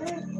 Hum.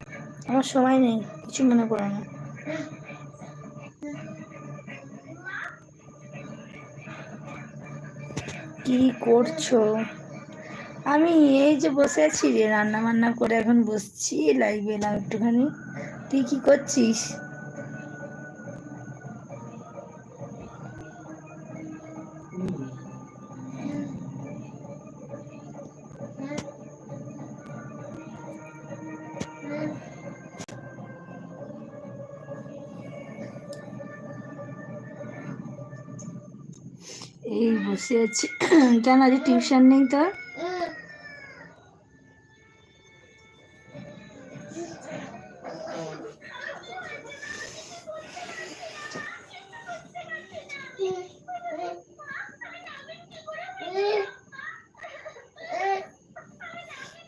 আমার সময় নেই, কিছু মনে করো না। কি করছ? আমি এই যে বসে আছি রে রান্না বান্না করে এখন বসছি লাইভে এলাম একটুখানি। তুই কি করছিস? বসে আছি। কেন আজ টিউশন নেই তোর?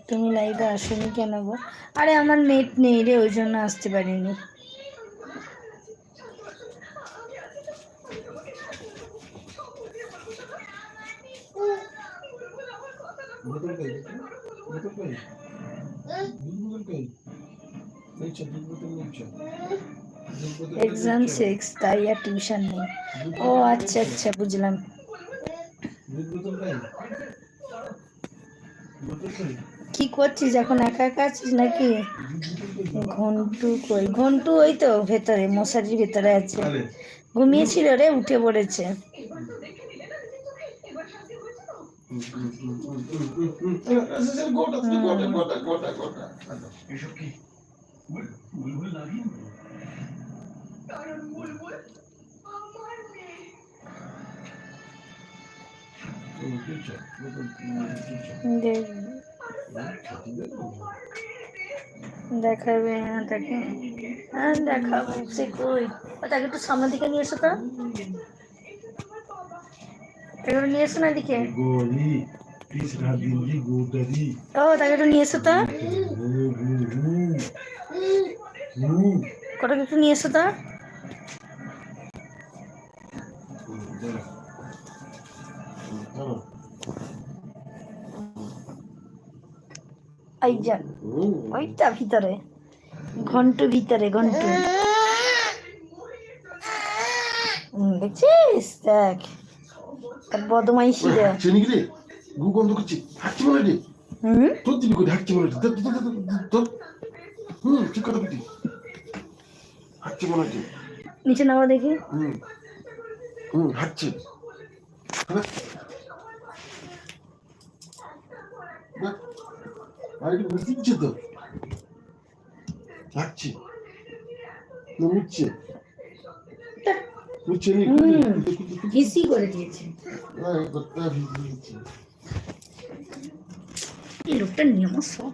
তুমি লাইভে আসোনি কেন গো? আরে আমার নেট নেই রে, ওই জন্য আসতে পারিনি। এক্সাম সিক্স তাই আর টিউশন নেই। ও আচ্ছা আচ্ছা বুঝলাম। কি করছিস এখন একা একা আছিস নাকি? ঘন্টু কই? ঘন্টু ওই তো ভেতরে মশারির ভেতরে আছে। ঘুমিয়েছিল রে উঠে পড়েছে। দেখাবে হ্যাঁ তাকে হ্যাঁ দেখাবো সে কই? তাকে একটু সামনের দিকে নিয়ে এসো তো। এগুলো নিয়ে এসো না এদিকে ও তাকে একটু নিয়ে এসো তো কটাকে একটু নিয়ে এসো তো এই ওইটা ভিতরে ঘন্টু ভিতরে ঘন্টু হুম, দেখছিস দেখ তার বদমাইশি রে চেনি কি রে গু গন্ধ করছি হাঁটছি মনে রে হুম তোর দিবি করে হাঁটছি মনে রে তোর তোর তোর হুম ঠিক কথা বলছি হাঁটছি মনে রে নিচে নামা দেখি হুম হুম হাঁটছি হ্যাঁ দেখ, আর একটু বুঝতে দিচ্ছে তো হাঁটছি না মুচ্ছে হিসি করে দিয়েছে। এই লোকটা নিয়ে আমার সব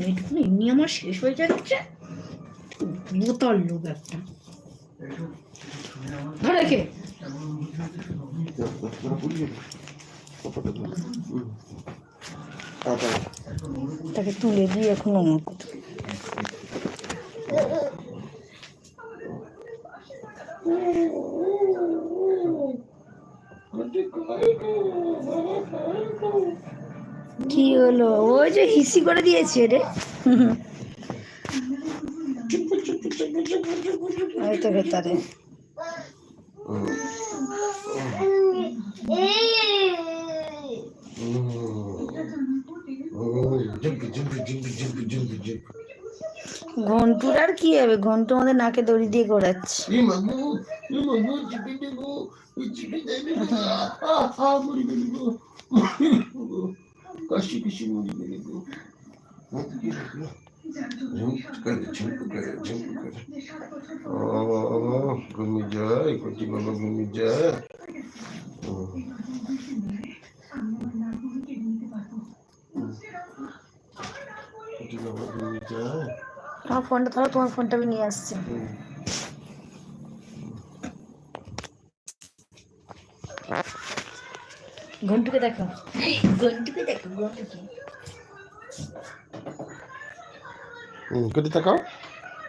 নেটগুলো এমনি আমার শেষ হয়ে যাচ্ছে। বোতল লোক একটা। ধরে কে তাকে তুলে দিয়ে এখন আমার কথা। কি হলো? ওই যে হিসি করে দিয়েছে রে। ওই তো ভেতরে। জম্পি জম্পি জম্পি জম্পি জম্পি জম্পি ঘন্টুর আর কি হবে? ঘন্টু আমাদের নাকে দড়ি দিয়ে ঘোরাচ্ছে ই মাগু ই মাগু চিপি দেবো আমার ফোনটা ধরো তোমার ফোনটা আমি নিয়ে আসছি। ঘন্টুকে দেখো। ঘন্টুকে দেখো ঘন্টুকে। হুম কেটে তাকাও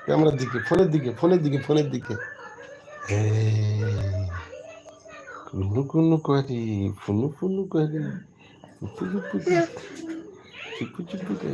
ক্যামেরার দিকে ফোনের দিকে ফোনের দিকে ফোনের দিকে। কুনু কুনু করে ফুনু ফুনু করে। চুপু চুপু চুপু চুপু করে।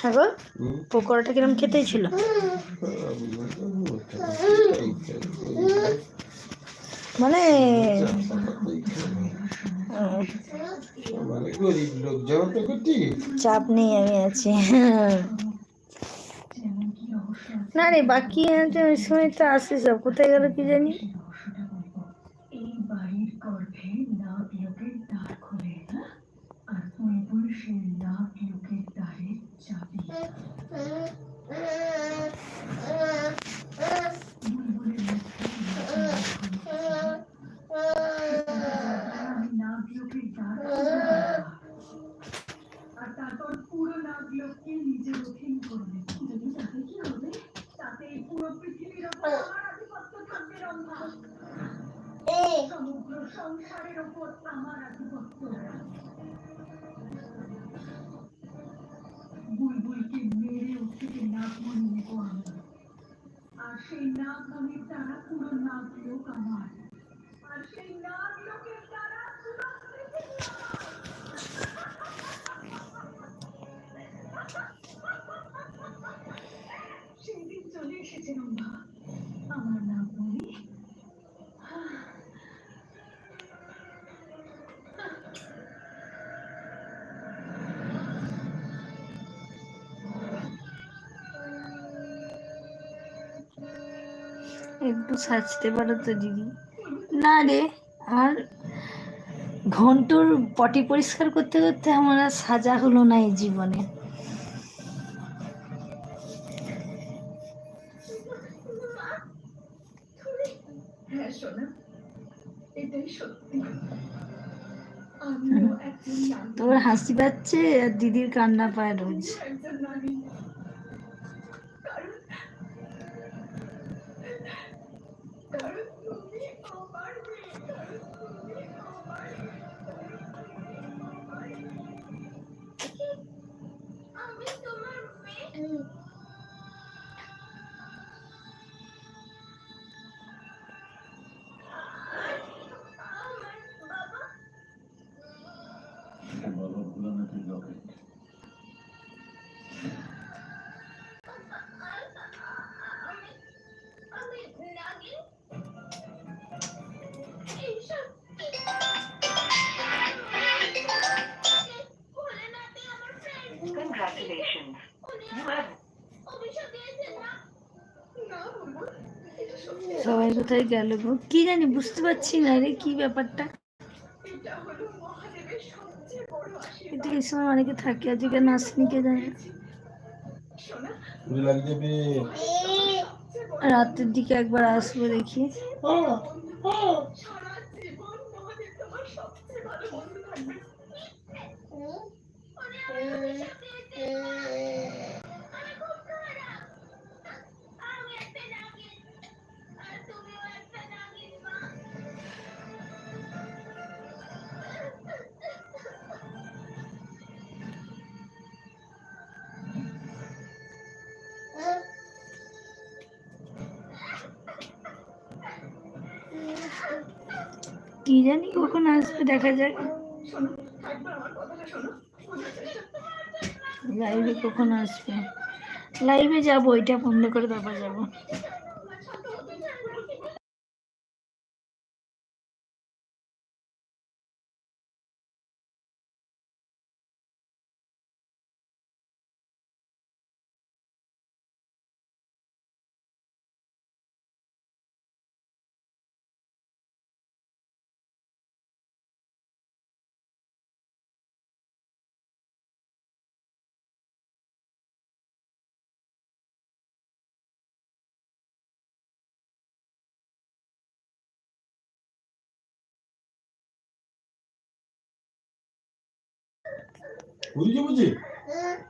হ্যাঁ গো পকোড়াটা কিরম খেতেই ছিল? মানে চাপ নেই আমি আছি। না রে, বাকি আছে সময় তো আসে সব। কোথায় গেল কি জানি এই বাড়ির গর্ভে নাক লোকের দ্বার খোলে না আর বুলবুল সে নাক লোকের দ্বারের চাবি বুলবুলের মুখে আমি নাক লোকের দ্বার খুলে দিলাম। আর তারপর পুরো নাক লোককে নিজের অধীন করবে যদি তাতে কি হবে তাতে এই পুরো পৃথিবীর ওপর আমার আধিপত্য থাকবে রম্ভা সমগ্র সংসারের ওপর আমার আধিপত্য বুলবুলকে মেরে ওর থেকে নাক মনে নেব আমি আর সেই নাক আমি তারা পুরো নাক লোক আমার একটু সাজতে পারো তো দিদি। না রে আর ঘন্টুর পটি পরিষ্কার করতে করতে আমার আর সাজা হলো না এই জীবনে। হ্যাঁ তোর হাসি পাচ্ছে আর দিদির কান্না পায় রোজ। মেয়ে আমার বাবা সবাই কোথায় গেল গো? কি জানি বুঝতে পারছি না রে কি ব্যাপারটা? এটা হলো মহাদেবের সবচেয়ে বড় আশীর্বাদ কিন্তু এই সময় অনেকে থাকে আজকে কেন আসেনি কে জানে রাতের দিকে একবার আসব দেখি। কি জানি কখন আসবে, দেখা যাক। লাইভে কখন আসবে? লাইভে যাব ওইটা বন্ধ করে তারপর যাব।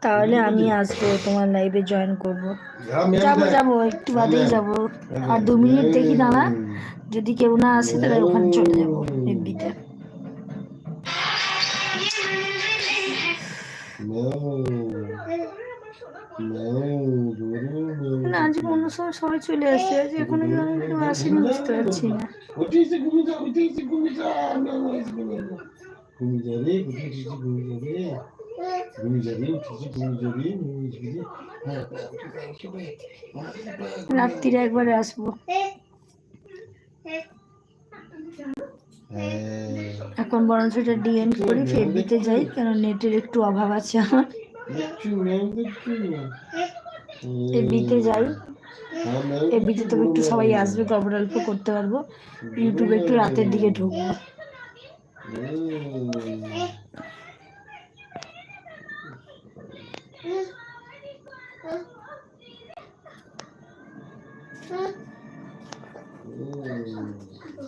তাহলে আমি আসব তোমার লাইভে জয়েন করব। যাব যাব একটু বাদেই যাব। আর দু মিনিট দেখি দাঁড়া। যদি কেউ না আসে তাহলে ওখানে চলে যাব এফবিতে। না আজ অন্য সময় সবাই চলে আসছে আজ এখনও যেন কেউ আসেনি বুঝতে পারছি না। ঘুমিয়ে উঠে ঘুমিয়ে ঘুমিয়ে ঘুমিয়ে ঘুমিয়ে। রাত্রিরে একবারে আসব এখন বরঞ্চ এটা ডিএন করি ফেরবিতে যাই কেন নেটের একটু অভাব আছে আমার। এফবিতে যাই। ম্যাম তবে একটু সবাই আসবে গল্প টল্প করতে পারব। ইউটিউবে একটু রাতের দিকে ঢুকবো। হুম